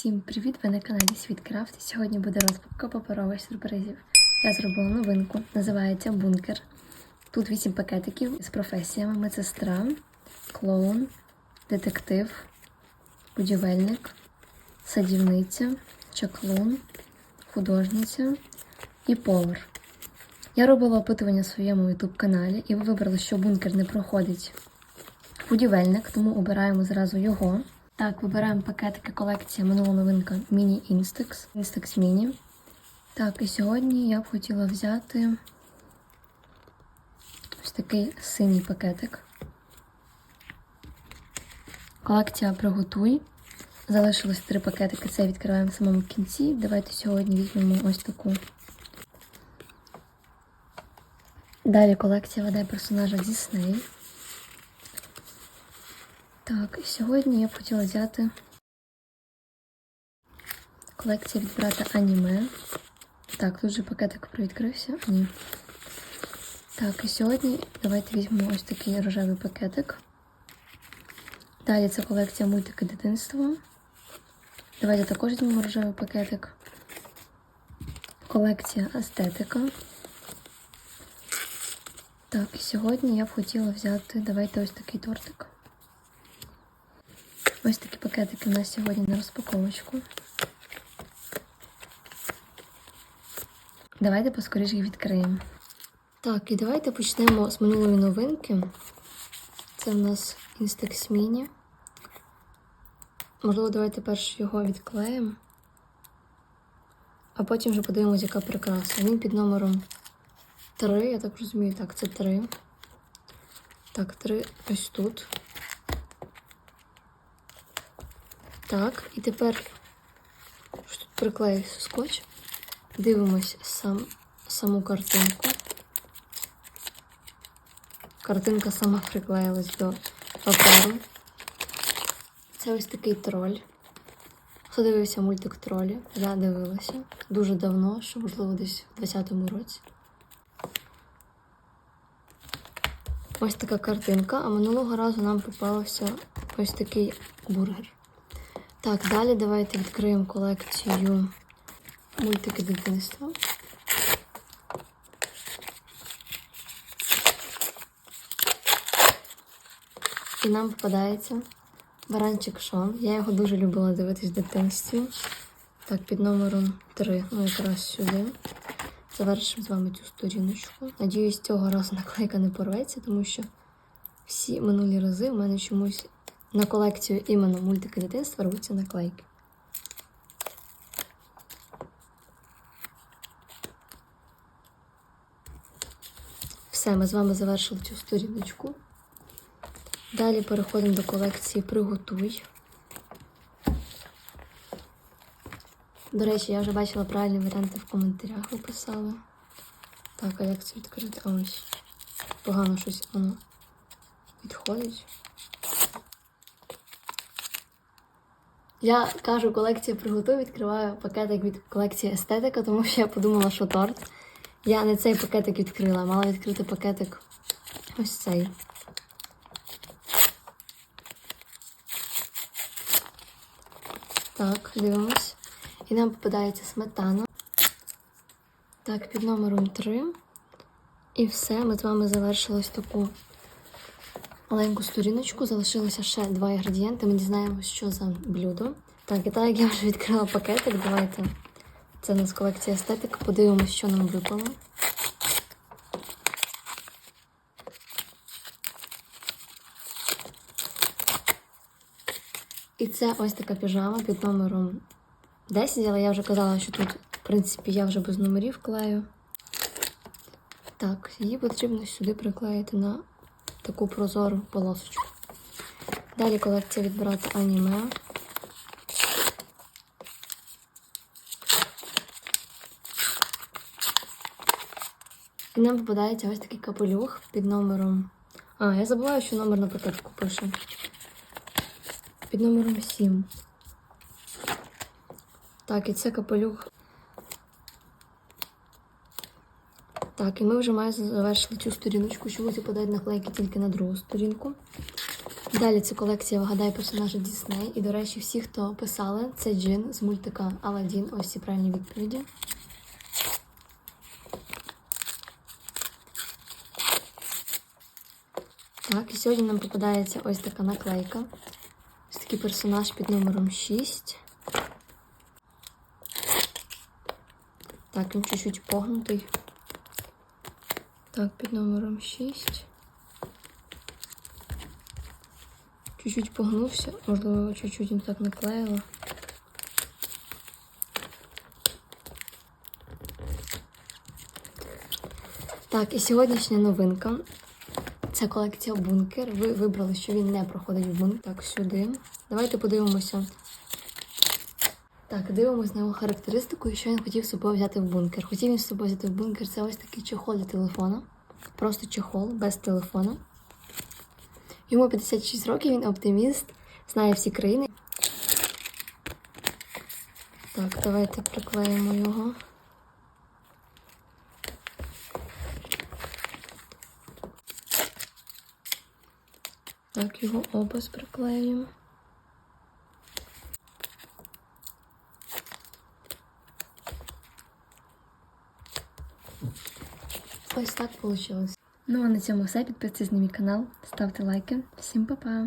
Всім привіт! Ви на каналі Світкрафт. Сьогодні буде розпаковка паперових сюрпризів. Я зробила новинку, називається бункер. Тут 8 пакетиків з професіями: медсестра, клоун, детектив, будівельник, садівниця, чаклун, художниця і повар. Я робила опитування в своєму YouTube каналі, і ви вибрали, що бункер не проходить будівельник, тому обираємо зразу його. Так, вибираємо пакетики колекція минула новинка Міні Instax. Instax Mini. Так, і сьогодні я б хотіла взяти ось такий синій пакетик. Колекція Приготуй. Залишилось три пакетики. Це відкриваємо в самому кінці. Давайте сьогодні візьмемо ось таку. Далі колекція веде персонажа Disney. Так, і сьогодні я б хотіла взяти колекцію від брата аніме. Так, тут же пакетик привідкрився. Ні. Так, і сьогодні давайте візьмемо ось такий рожевий пакетик. Далі це колекція мультики дитинства. Давайте також візьмемо рожевий пакетик. Колекція естетика. Так, і сьогодні я б хотіла взяти, давайте ось такий тортик. Ось такі пакетики у нас сьогодні на розпаковочку. Давайте поскоріше їх відкриємо. Так, і давайте почнемо з минулої новинки. Це в нас Instax Mini. Можливо, давайте перш його відклеїмо. А потім вже подивимося, яка прикраса. Він під номером 3, я так розумію, так, це 3. Так, 3 ось тут. Так, і тепер що тут приклеївся скотч. Дивимось сам, саму картинку. Картинка сама приклеїлась до паперу. Це ось такий троль. Хто дивився мультик тролі? Я дивилася дуже давно, що можливо десь в 20-му році. Ось така картинка, а минулого разу нам попався ось такий бургер. Так, далі давайте відкриємо колекцію мультики дитинства. І нам попадається баранчик Шон. Я його дуже любила дивитись в дитинстві. Так, під номером 3, ну якраз сюди. Завершимо з вами цю сторіночку. Надіюсь, цього разу наклейка не порветься, тому що всі минулі рази в мене чомусь на колекцію іменно мультики дитинства робиться наклейки. Все, ми з вами завершили цю сторіночку. Далі переходимо до колекції Приготуй. До речі, я вже бачила правильні варіанти в коментарях ви писали. Так, це відкрити? Ось погано щось воно відходить. Я кажу, колекція приготуй, відкриваю пакетик від колекції естетика, тому що я подумала, що торт. Я не цей пакетик відкрила, мала відкрити пакетик ось цей. Так, дивимось. І нам попадається сметана. Так, під номером 3. І все, ми з вами завершили ось таку маленьку сторіночку. Залишилося ще два інгредієнти. Ми дізнаємося, що за блюдо. Так, і так як я вже відкрила пакетик, давайте. Це у нас колекція естетик. Подивимось, що нам випало. І це ось така піжама під номером 10, але я вже казала, що тут, в принципі, я вже без номерів клею. Так, її потрібно сюди приклеїти на таку прозору полосочку. Далі колекція від брата аніме. І нам попадається ось такий капелюх під номером. А, я забуваю, що номер на пакетку пише. Під номером 7. Так, і це капелюх. Так, і ми вже майже завершили цю сторіночку. Чомусь попадають наклейки тільки на другу сторінку. Далі цю колекцію вгадає персонажа Дісней. І, до речі, всі, хто писали, це Джин з мультика Аладдін. Ось ці правильні відповіді. Так, і сьогодні нам попадається ось така наклейка. Ось такий персонаж під номером 6. Так, він чуть-чуть погнутий. Так, під номером 6. Чуть-чуть погнувся, можливо, чуть-чуть не так наклеїла. Так, і сьогоднішня новинка. Це колекція бункер. Ви вибрали, що він не проходить в бункер. Так, сюди. Давайте подивимося. Так, дивимось на його характеристику і що він хотів з собою взяти в бункер. Хотів він з собою взяти в бункер. Це ось такий чехол для телефона. Просто чехол без телефона. Йому 56 років, він оптиміст, знає всі країни. Так, давайте приклеїмо його. Так, його образ приклеюємо. Ось так вийшло. Ну а на цьому все. Підписуйтесь на мій канал, ставте лайки. Всім па-па!